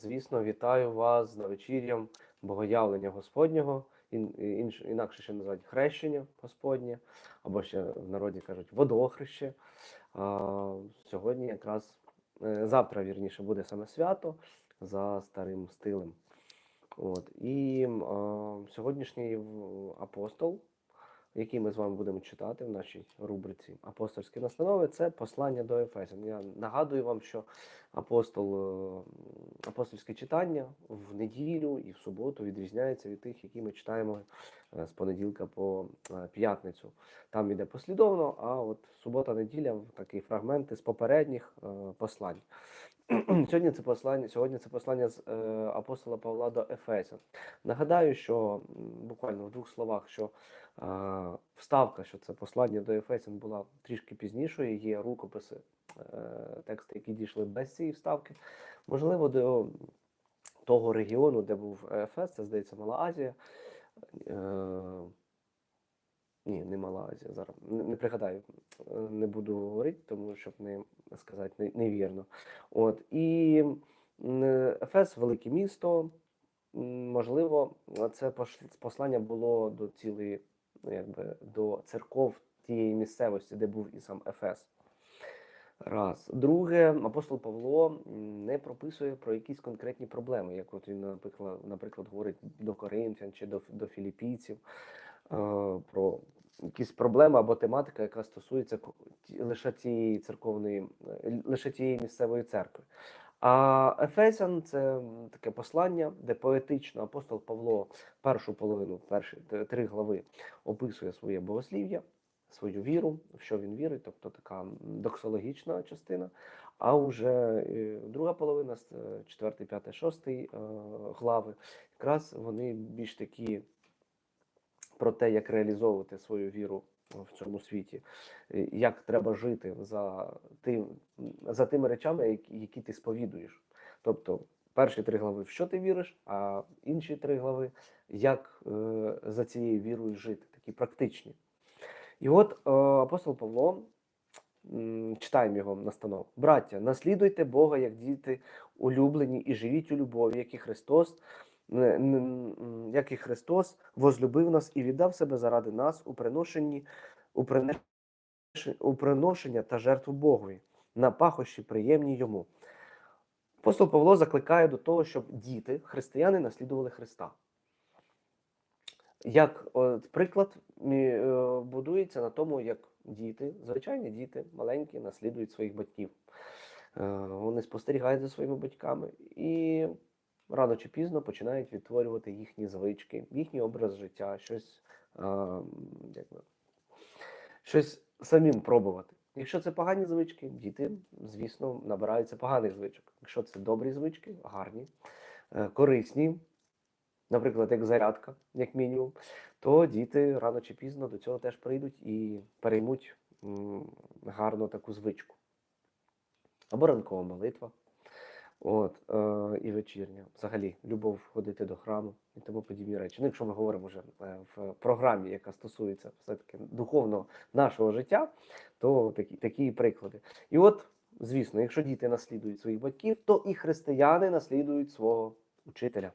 звісно, вітаю вас з навечір'ям Богоявлення Господнього, інакше ще називають хрещення Господнє, або ще в народі кажуть водохреще. Сьогодні якраз е, завтра, вірніше, буде саме свято за старим стилем. От. І а, сьогоднішній апостол, який ми з вами будемо читати в нашій рубриці Апостольські настанови, це послання до Ефесян. Я нагадую вам, що апостол, е, апостольське читання в неділю і в суботу відрізняється від тих, які ми читаємо е, з понеділка по е, п'ятницю. Там іде послідовно, а от субота-неділя такі фрагменти з попередніх послань. Сьогодні це послання, сьогодні це послання з е, апостола Павла до Ефесян. Нагадаю, що буквально в двох словах, що вставка, що це послання до Ефесян була трішки пізнішою. Є рукописи, е, тексти, які дійшли без цієї вставки. Можливо, до того регіону, де був Ефес, це здається Мала Азія. Е, ні, не Мала Азія. Зараз не, пригадаю, не буду говорити, тому щоб не сказати невірно. От і Ефес велике місто. Можливо, це послання було до цілої, ну якби до церков тієї місцевості, де був і сам Ефес. Раз. Друге, апостол Павло не прописує про якісь конкретні проблеми, як от він, наприклад, наприклад говорить до Коринфян чи до, до філіппійців, е, про якісь проблеми або тематика, яка стосується лише тієї церковної, лише тієї місцевої церкви. А Ефесян це таке послання, де поетично апостол Павло першу половину, перші три глави описує своє богослів'я, свою віру, в що він вірить, тобто така доксологічна частина. А вже е, друга половина, з, е, четвертий, п'ятий, шостий е, глави, якраз вони більш такі про те, як реалізовувати свою віру в цьому світі, е, як треба жити за тим, за тими речами, які, ти сповідуєш. Тобто, перші три глави, в що ти віриш, а інші три глави, як е, за цією вірою жити, такі практичні. І от е, апостол Павло, читаємо його настанову. Браття, наслідуйте Бога як діти улюблені і живіть у любові, як і Христос, як і Христос возлюбив нас і віддав себе заради нас у приношенні, у приношенні, у приношення та жертву Богові, на пахощі приємні йому. Апостол Павло закликає до того, щоб діти, християни, наслідували Христа. Як от, приклад е, будується на тому, як діти, звичайні діти, маленькі, наслідують своїх батьків. Е, Вони спостерігають за своїми батьками і рано чи пізно починають відтворювати їхні звички, їхній образ життя, щось, е, як би, щось самим пробувати. Якщо це погані звички, діти, звісно, набираються поганих звичок. Якщо це добрі звички, гарні, е, корисні, наприклад, як зарядка, як мінімум, то діти рано чи пізно до цього теж прийдуть і переймуть гарну таку звичку. Або ранкова молитва, от, е, і вечірня. Взагалі, любов ходити до храму і тому подібні речі. Ну, якщо ми говоримо вже е, в програмі, яка стосується все-таки духовного нашого життя, то такі, такі приклади. І от, звісно, якщо діти наслідують своїх батьків, то і християни наслідують свого учителя.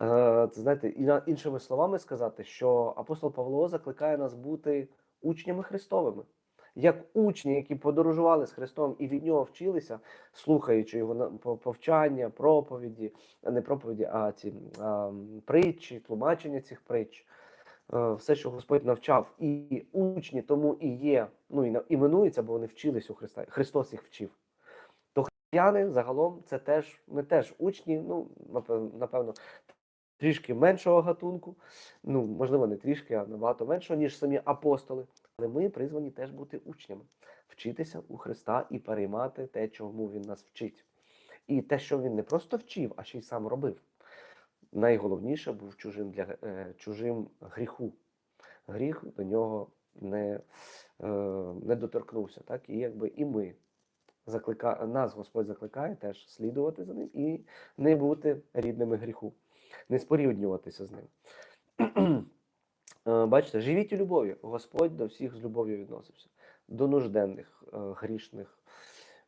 Е, Це знаєте, іншими словами сказати, що апостол Павло закликає нас бути учнями Христовими, як учні, які подорожували з Христом і від нього вчилися, слухаючи його повчання, проповіді, не проповіді, а ці а, притчі, тлумачення цих притч. е, Все, що Господь навчав, і учні тому і є, ну і іменуються, бо вони вчились у Христа. Христос їх вчив. То християни загалом це теж ми теж учні, ну напевно, напевно, трішки меншого гатунку, ну можливо, не трішки, а набагато меншого, ніж самі апостоли. Але ми призвані теж бути учнями, вчитися у Христа і переймати те, чому Він нас вчить. І те, що він не просто вчив, а ще й сам робив. Найголовніше був чужим для е, чужим гріху. Гріх до нього не, е, не доторкнувся. Так? І якби і ми заклика... нас Господь закликає теж слідувати за ним і не бути рідними гріху, не спорівнюватися з ним. Е, Бачите, живіть у любові. Господь до всіх з любов'ю відносився. До нужденних, е, грішних,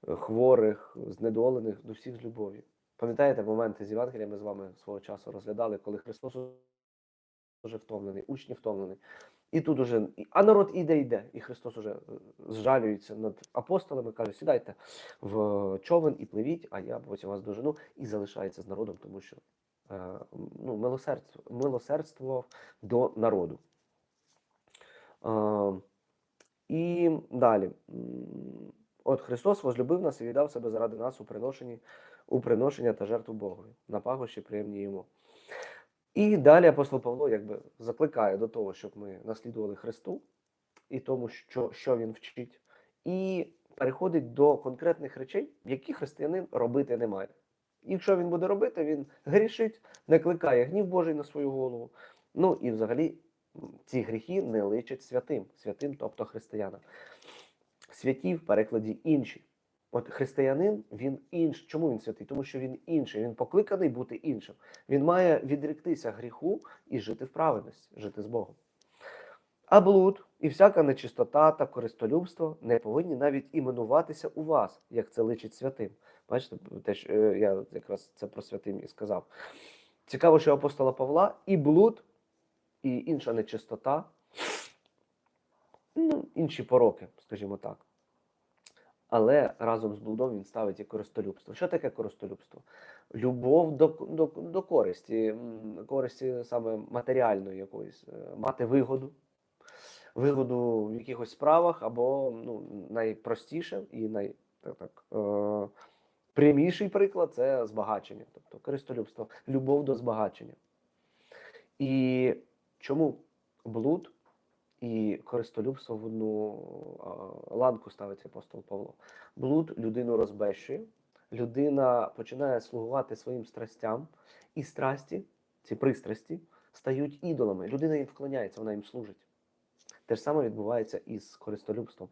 е, хворих, знедолених, до всіх з любов'ю. Пам'ятаєте моменти з Євангелія ми з вами свого часу розглядали, коли Христос уже втомлений, учні втомлені. І тут уже, а народ іде, йде, і Христос уже зжалюється над апостолами, каже, сідайте в човен і пливіть, а я потім вас дожену, і залишається з народом, тому що ну, милосердство, милосердство до народу. Е, і далі. От Христос возлюбив нас і віддав себе заради нас у приношенні, у приношення та жертву Богові, на пагощі приємні йому. І далі апостол Павло якби закликає до того, щоб ми наслідували Христу і тому, що, що він вчить, і переходить до конкретних речей, які християнин робити не має. Якщо він буде робити, він грішить, накликає гнів Божий на свою голову. Ну і взагалі ці гріхи не личать святим, святим, тобто християнам. Святі в перекладі інші. От християнин він інший. Чому він святий? Тому що він інший. Він покликаний бути іншим. Він має відректися гріху і жити в праведності, жити з Богом. А блуд і всяка нечистота та користолюбство не повинні навіть іменуватися у вас, як це личить святим. Бачите, теж е, я якраз це про святим і сказав. Цікаво, що апостола Павла і блуд, і інша нечистота, ну, інші пороки, скажімо так. Але разом з блудом він ставить і користолюбство. Що таке користолюбство? Любов до, до, до користі, користі саме матеріальної якоїсь, е, мати вигоду, вигоду в якихось справах, або ну, найпростіше і най, так, так, е, пряміший приклад це збагачення, тобто користолюбство, любов до збагачення. І чому блуд і користолюбство в одну а, ланку ставить апостол Павло? Блуд людину розбещує, людина починає слугувати своїм страстям, і страсті, ці пристрасті, стають ідолами. Людина їм вклоняється, вона їм служить. Те ж саме відбувається і з користолюбством.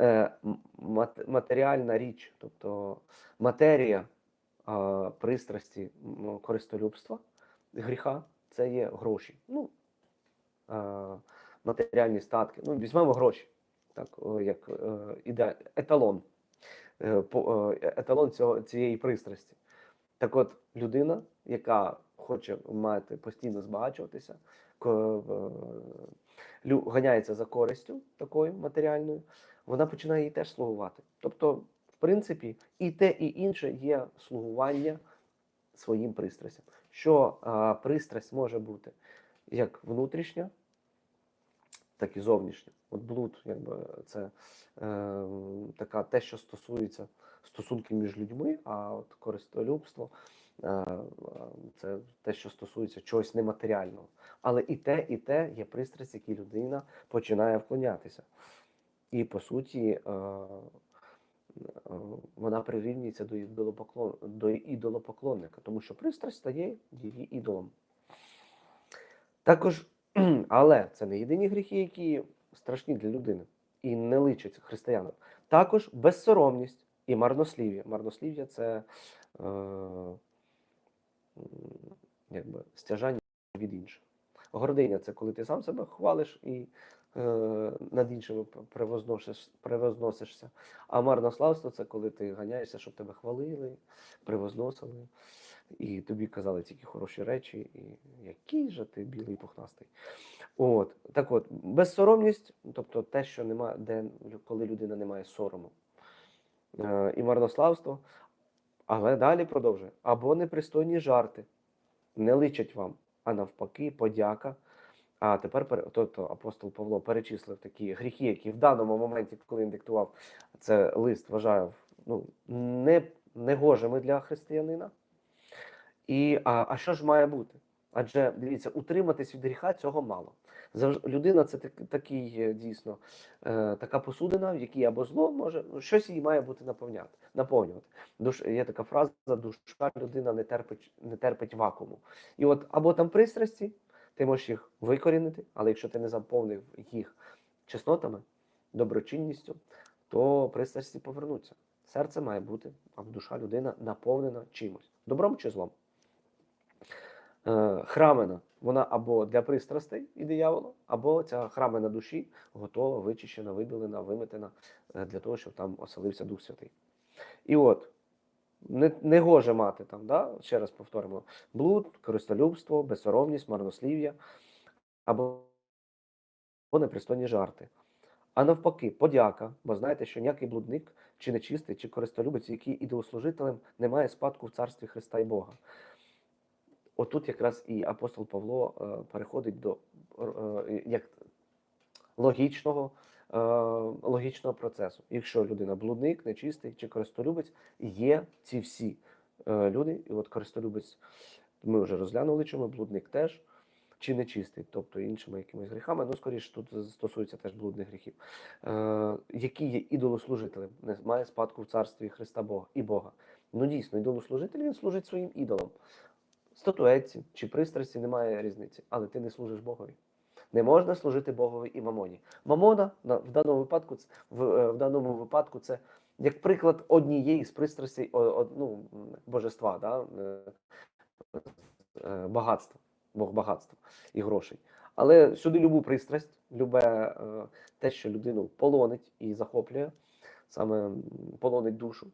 Е, мат- матеріальна річ, тобто матерія а, пристрасті користолюбства, гріха, це є гроші. Ну, а, матеріальні статки. Ну, візьмемо гроші, так, як е, іде, еталон, е, е, еталон цього, цієї пристрасті. Так от, людина, яка хоче мати постійно збагачуватися, е, ганяється за користю такою матеріальною, вона починає їй теж слугувати. Тобто, в принципі, і те, і інше є слугування своїм пристрастям. Що а, пристрасть може бути як внутрішня, так і зовнішня. От блуд, якби це е, така те, що стосується стосунків між людьми, а от користолюбство е, е, це те, що стосується чогось нематеріального. Але і те, і те є пристрасть, якій людина починає вклонятися. І по суті, е, е, вона прирівнюється до ідолопоклон, до ідолопоклонника, тому що пристрасть стає її ідолом. Також, але це не єдині гріхи, які страшні для людини і не личать християнам. Також безсоромність і марнослів'я. Марнослів'я це е, якби стяжання від інших. Гординя це коли ти сам себе хвалиш і е, над іншими превозносиш, превозносишся. А марнославство це коли ти ганяєшся, щоб тебе хвалили, превозносили, і тобі казали тільки хороші речі, і який же ти білий пухнастий. От, так от, безсоромність, тобто те, що немає, де, коли людина не має сорому. Е, і марнославство, але далі продовжує. Або непристойні жарти не личать вам, а навпаки, подяка. А тепер тобто апостол Павло перечислив такі гріхи, які в даному моменті, коли він диктував це лист, вважав ну, не, негожими для християнина. І, а, а що ж має бути? Адже дивіться, утриматись від гріха цього мало. Людина це так, такий е, дійсно е, така посудина, в якій або зло може, ну, щось її має бути наповняти, наповнювати. Душ, є така фраза: душа людина не терпить, не терпить вакууму. І от або там пристрасті, ти можеш їх викорінити, але якщо ти не заповнив їх чеснотами, доброчинністю, то пристрасті повернуться. Серце має бути, а душа людина наповнена чимось, добром чи злом. Е, храмина, вона або для пристрастей і диявола, або ця храмина душі готова, вичищена, вибілена, виметена е, для того, щоб там оселився Дух Святий. І от не, не гоже мати там, да? ще раз повторимо, блуд, користолюбство, безсоромність, марнослів'я або непристойні жарти. А навпаки, подяка, бо знаєте, що ніякий блудник, чи нечистий, чи користолюбець, який ідолослужителем, не має спадку в царстві Христа і Бога. Отут якраз і апостол Павло е, переходить до е, як логічного, е, логічного процесу. Якщо людина блудник, нечистий чи користолюбець, є ці всі люди, і от користолюбець, ми вже розглянули, чому блудник теж. Чи нечистий, тобто іншими якимись гріхами, ну скоріше тут стосується теж блудних гріхів, е, які є ідолослужителем, не має спадку в царстві Христа Бога і Бога. Ну дійсно, ідолослужитель він служить своїм ідолам. Статуетці чи пристрасті немає різниці, але ти не служиш Богові. Не можна служити Богові і мамоні. Мамона в даному випадку в, е, в даному випадку це як приклад однієї з пристрастей ну, божества, да? е, е, багатства, Бог багатства і грошей. Але сюди любу пристрасть, любе те, що людину полонить і захоплює, саме полонить душу.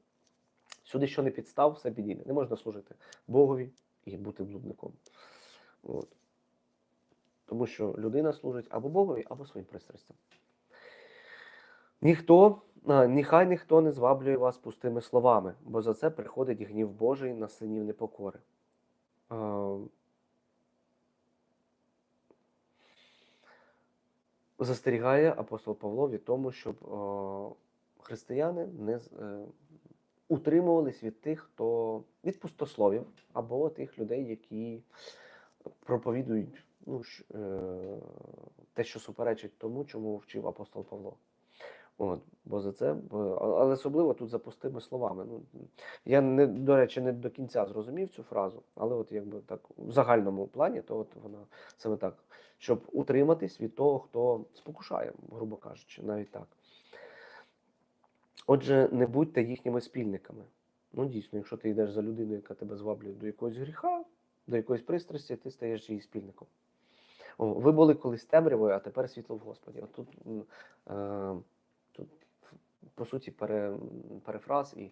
Сюди, що не підстав, все підійде. Не можна служити Богові і бути блудником. От. Тому що людина служить або Богові, або своїм пристрастям. Ніхто, нехай ніхто не зваблює вас пустими словами, бо за це приходить гнів Божий на синів непокори. Застерігає апостол Павло від тому, щоб християни не е, утримувались від тих, хто від пустословів, або тих людей, які проповідують ну, е, те, що суперечить тому, чому вчив апостол Павло. От, бо за це, але особливо тут за пустими словами. Ну, я не, до речі, не до кінця зрозумів цю фразу, але от якби так в загальному плані, то от вона саме так, щоб утриматись від того, хто спокушає, грубо кажучи, навіть так. Отже, не будьте їхніми спільниками. Ну, дійсно, якщо ти йдеш за людиною, яка тебе зваблює до якогось гріха, до якоїсь пристрасті, ти стаєш її спільником. О, ви були колись темрявою, а тепер світло в Господі. От тут, е, тут по суті, пере, перефраз і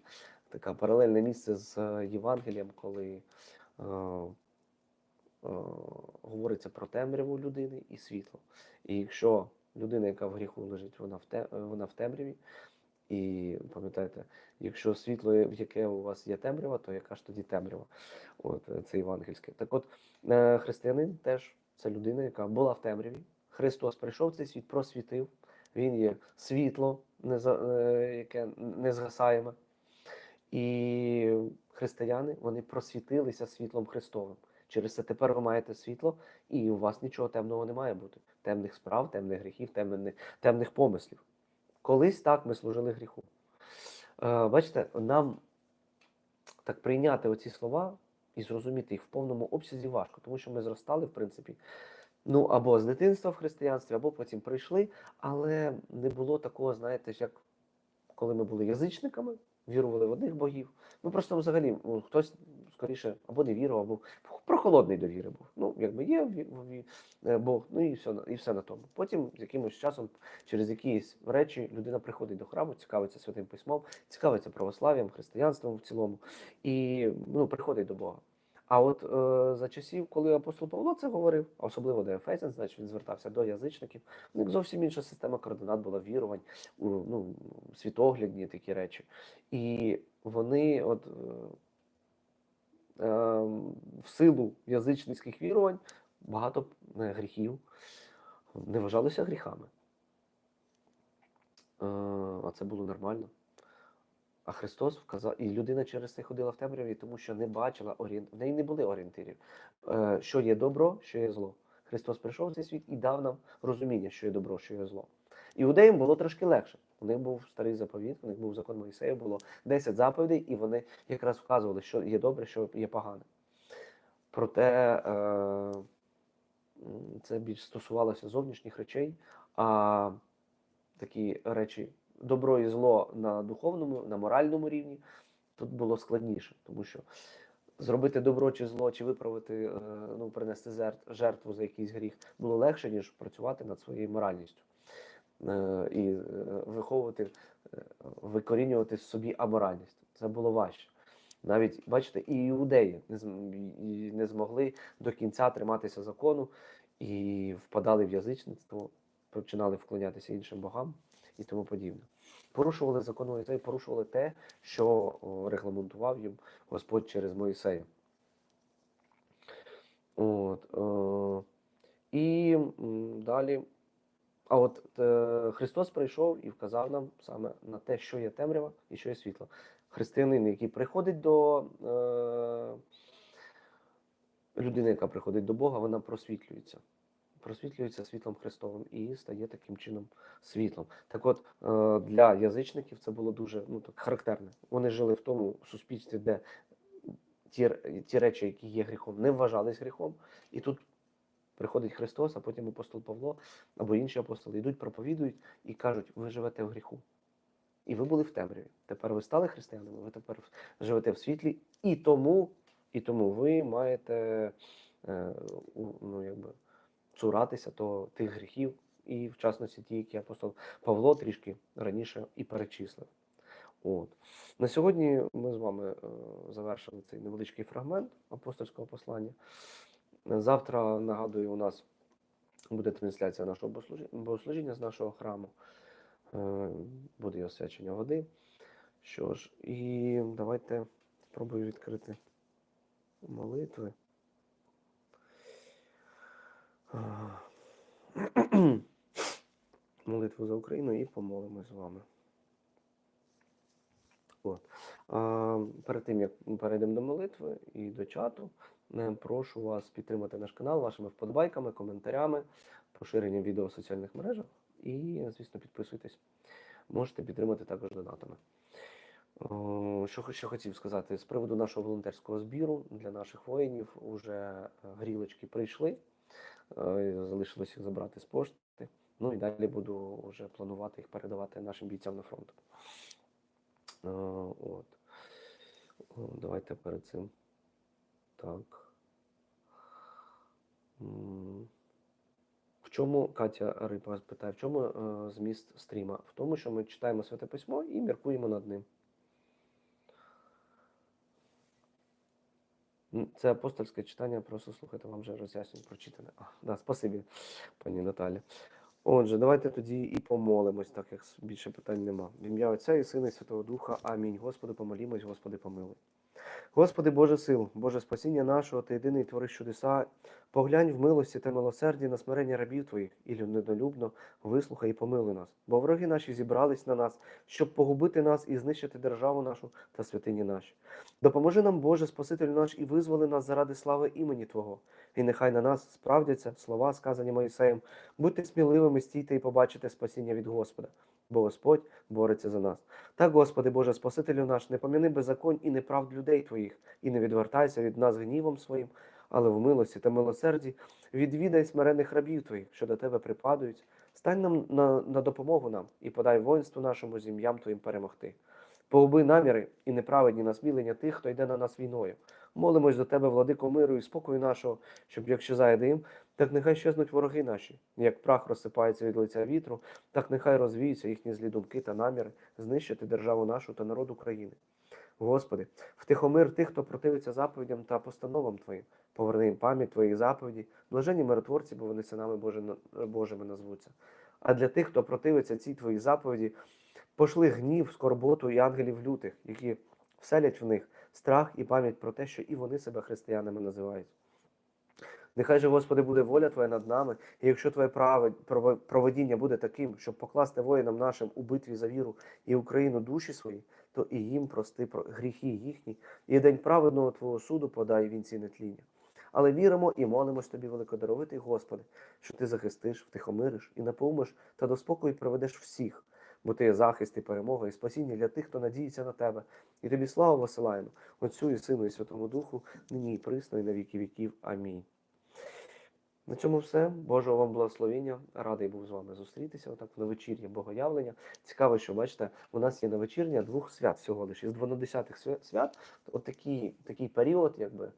таке паралельне місце з е, Євангелієм, коли е, е, говориться про темряву людини і світло. І якщо людина, яка в гріху лежить, вона в, те, вона в темряві, і пам'ятаєте, якщо світло, в яке у вас є темрява, то яка ж тоді темрява? От е, це євангельське. Так от, е, християнин теж це людина, яка була в темряві. Христос прийшов в цей світ, просвітив. Він є світло, е, яке незгасаєме. І християни вони просвітилися світлом Христовим. Через це тепер ви маєте світло, і у вас нічого темного не має бути. Темних справ, темних гріхів, темних, темних помислів. Колись так ми служили гріху. Е, бачите, нам так прийняти оці слова і зрозуміти їх в повному обсязі важко, тому що ми зростали, в принципі, ну або з дитинства в християнстві, або потім прийшли, але не було такого, знаєте, як коли ми були язичниками, вірували в одних богів. Ми просто взагалі ну, хтось скоріше або не вірував, або прохолодний до віри був. Ну, якби є е, Бог, ну і все, і все на тому. Потім з якимось часом, через якісь речі, людина приходить до храму, цікавиться святим письмом, цікавиться православ'ям, християнством в цілому, і ну, приходить до Бога. А от е, за часів, коли апостол Павло це говорив, особливо до Ефесян, значить він звертався до язичників, у них зовсім інша система координат була вірувань, ну, світоглядні такі речі. І вони, от е, в силу язичницьких вірувань, багато е, гріхів не вважалися гріхами. Е, а це було нормально. А Христос вказав, і людина через це ходила в темряві, тому що не бачила орієнт... в неї не були орієнтирів, е, що є добро, що є зло. Христос прийшов в цей світ і дав нам розуміння, що є добро, що є зло. Іудеям було трошки легше. У них був старий заповіт, у них був закон Моїсея, було 10 заповідей, і вони якраз вказували, що є добре, що є погане. Проте е, це більш стосувалося зовнішніх речей, а такі речі, добро і зло на духовному, на моральному рівні, тут було складніше, тому що зробити добро чи зло, чи виправити, е, ну, принести жертву за якийсь гріх було легше, ніж працювати над своєю моральністю і е, виховувати, е, викорінювати собі аморальність. Це було важче. Навіть бачите, і іудеї не, змогли до кінця триматися закону і впадали в язичництво, починали вклонятися іншим богам і тому подібне. Порушували закон Моїсея, порушували те, що регламентував їм Господь через Моїсея. От, е, і далі. А от е, Христос прийшов і вказав нам саме на те, що є темрява і що є світло. Християнин, який приходить до е, людини, яка приходить до Бога, вона просвітлюється. Просвітлюється світлом Христовим і стає таким чином світлом. Так от е, для язичників це було дуже ну, так, характерне. Вони жили в тому суспільстві, де ті, ті речі, які є гріхом, не вважались гріхом. І тут приходить Христос, а потім апостол Павло або інші апостоли йдуть, проповідують і кажуть: ви живете в гріху. І ви були в темряві. Тепер ви стали християнами, ви тепер живете в світлі, і тому, і тому ви маєте е, ну, якби, цуратися то тих гріхів, і в частності ті, які апостол Павло трішки раніше і перечислив. От. На сьогодні ми з вами е, завершили цей невеличкий фрагмент апостольського послання. Завтра, нагадую, у нас буде трансляція нашого богослужіння з нашого храму. Е, Буде і освячення води. Що ж, і давайте спробую відкрити молитви. Молитву за Україну і помолимось з вами. От. А, перед тим, як ми перейдемо до молитви і до чату, е, прошу вас підтримати наш канал вашими вподобайками, коментарями, поширенням відео в соціальних мережах і, звісно, підписуйтесь. Можете підтримати також донатами. Що ще хотів сказати з приводу нашого волонтерського збіру для наших воїнів уже грілочки прийшли. Е, Залишилось їх забрати з пошти. Ну і далі буду вже планувати їх передавати нашим бійцям на фронт. Е, От. Давайте перед цим. Так. В чому Катя Риба питає, в чому е, зміст стріма? В тому, що ми читаємо Святе Письмо і міркуємо над ним. Це апостольське читання, просто слухайте, вам вже роз'яснюю прочитане. А, да, спасибі, пані Наталі. Отже, давайте тоді і помолимось, так як більше питань нема. В ім'я Отця і Сина і Святого Духа. Амінь. Господи, помолімось, Господи, помилуй. Господи, Боже сил, Боже спасіння нашого, Ти єдиний твориш чудеса. Поглянь в милості та милосерді на смирення рабів Твоїх і недолюбно вислухай і помилуй нас. Бо вороги наші зібрались на нас, щоб погубити нас і знищити державу нашу та святині наші. Допоможи нам, Боже, Спаситель наш, і визволи нас заради слави імені Твого. І нехай на нас справдяться слова, сказані Моїсеєм. Будьте сміливими, стійте і побачите спасіння від Господа, бо Господь бореться за нас. Так, Господи, Боже, Спасителю наш, не поміни беззаконь і неправд людей Твоїх, і не відвертайся від нас гнівом своїм, але в милості та милосерді відвідай смирених рабів Твоїх, що до Тебе припадують. Стань нам на, на допомогу нам і подай воїнству нашому з ім'ям Твоїм перемогти. Погуби наміри і неправедні насмілення тих, хто йде на нас війною. Молимось до Тебе, владико миру і спокою нашого, щоб як щезає дим, так нехай щезнуть вороги наші, як прах розсипається від лиця вітру, так нехай розвіються їхні злі думки та наміри знищити державу нашу та народ України. Господи, втихомир тих, хто противиться заповідям та постановам Твоїм, поверни їм пам'ять Твоїх заповідей, блажені миротворці, бо вони синами Божи- Божими назвуться. А для тих, хто противиться цій Твоїй заповіді, пошли гнів, скорботу і ангелів лютих, які вселять в них страх і пам'ять про те, що і вони себе християнами називають. Нехай же, Господи, буде воля Твоя над нами, і якщо Твоє проводіння буде таким, щоб покласти воїнам нашим у битві за віру і Україну душі свої, то і їм прости про гріхи їхні, і день праведного Твого суду подай вінці нетління. Але віримо і молимось Тобі, великодаровитий Господи, що Ти захистиш, втихомириш і наповниш та до спокою приведеш всіх, бо Ти є захист і перемога, і спасіння для тих, хто надіється на Тебе. І тобі славу висилаємо, Отцю і Сину, і Святому Духу, нині і присно, і на віки віків. Амінь. На цьому все. Божого вам благословення. Радий був з вами зустрітися. Отак на вечір'я богоявлення. Цікаво, що бачите, у нас є на вечірня двох свят всього лише із 12 свят. От такий, такий період, якби е,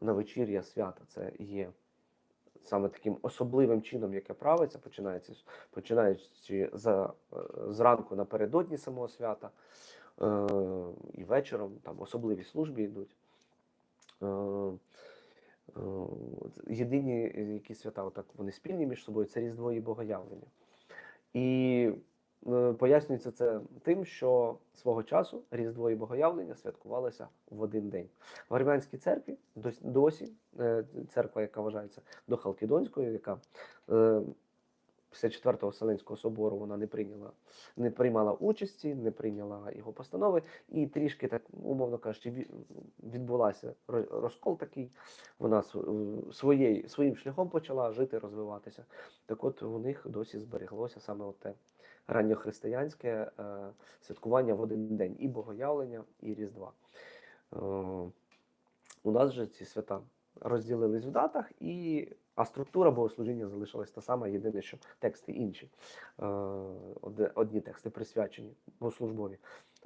на вечір'я свята. Це є саме таким особливим чином, яке правиться, починається, починаючи за, е, зранку напередодні самого свята. е, і вечором, там особливі служби йдуть. Е, е, Єдині які свята, отак вони спільні між собою, це Різдво і Богоявлення. І е, пояснюється це тим, що свого часу Різдво і Богоявлення святкувалися в один день. В Армянській церкві дос- досі е, церква, яка вважається до Халкідонської, яка е, після Четвертого Вселенського собору вона не прийняла, не приймала участі, не прийняла його постанови, і трішки так, умовно кажучи, ві- відбулася ро- розкол такий. Вона е, своєю, своїм шляхом почала жити, розвиватися. Так от у них досі збереглося саме те ранньохристиянське е, святкування в один день і Богоявлення, і Різдва. Е, у нас же ці свята розділились в датах, і, а структура богослужіння залишилась та сама, єдине, що тексти інші. Е, Одні тексти присвячені богослужбові,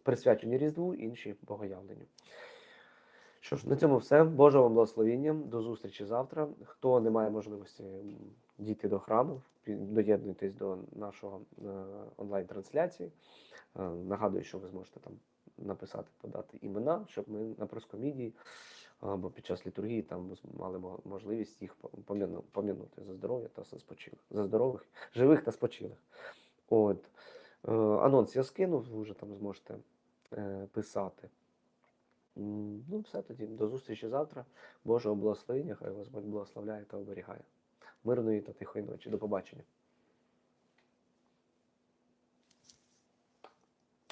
присвячені Різдву, інші Богоявленню. Що ж, на цьому все. Божого вам благословіння. До зустрічі завтра. Хто не має можливості дійти до храму, доєднуйтесь до нашого е, онлайн-трансляції. Е, Нагадую, що ви зможете там написати, подати імена, щоб ми на проскомідії або під час літургії там мали можливість їх по- пом'янути за здоров'я та за спочилих, за здорових, живих та спочилих. От. Е, Анонс я скинув, ви вже там зможете писати. Ну, все тоді. До зустрічі завтра. Божого благословення, хай Господь благословляє та оберігає. Мирної та тихої ночі. До побачення.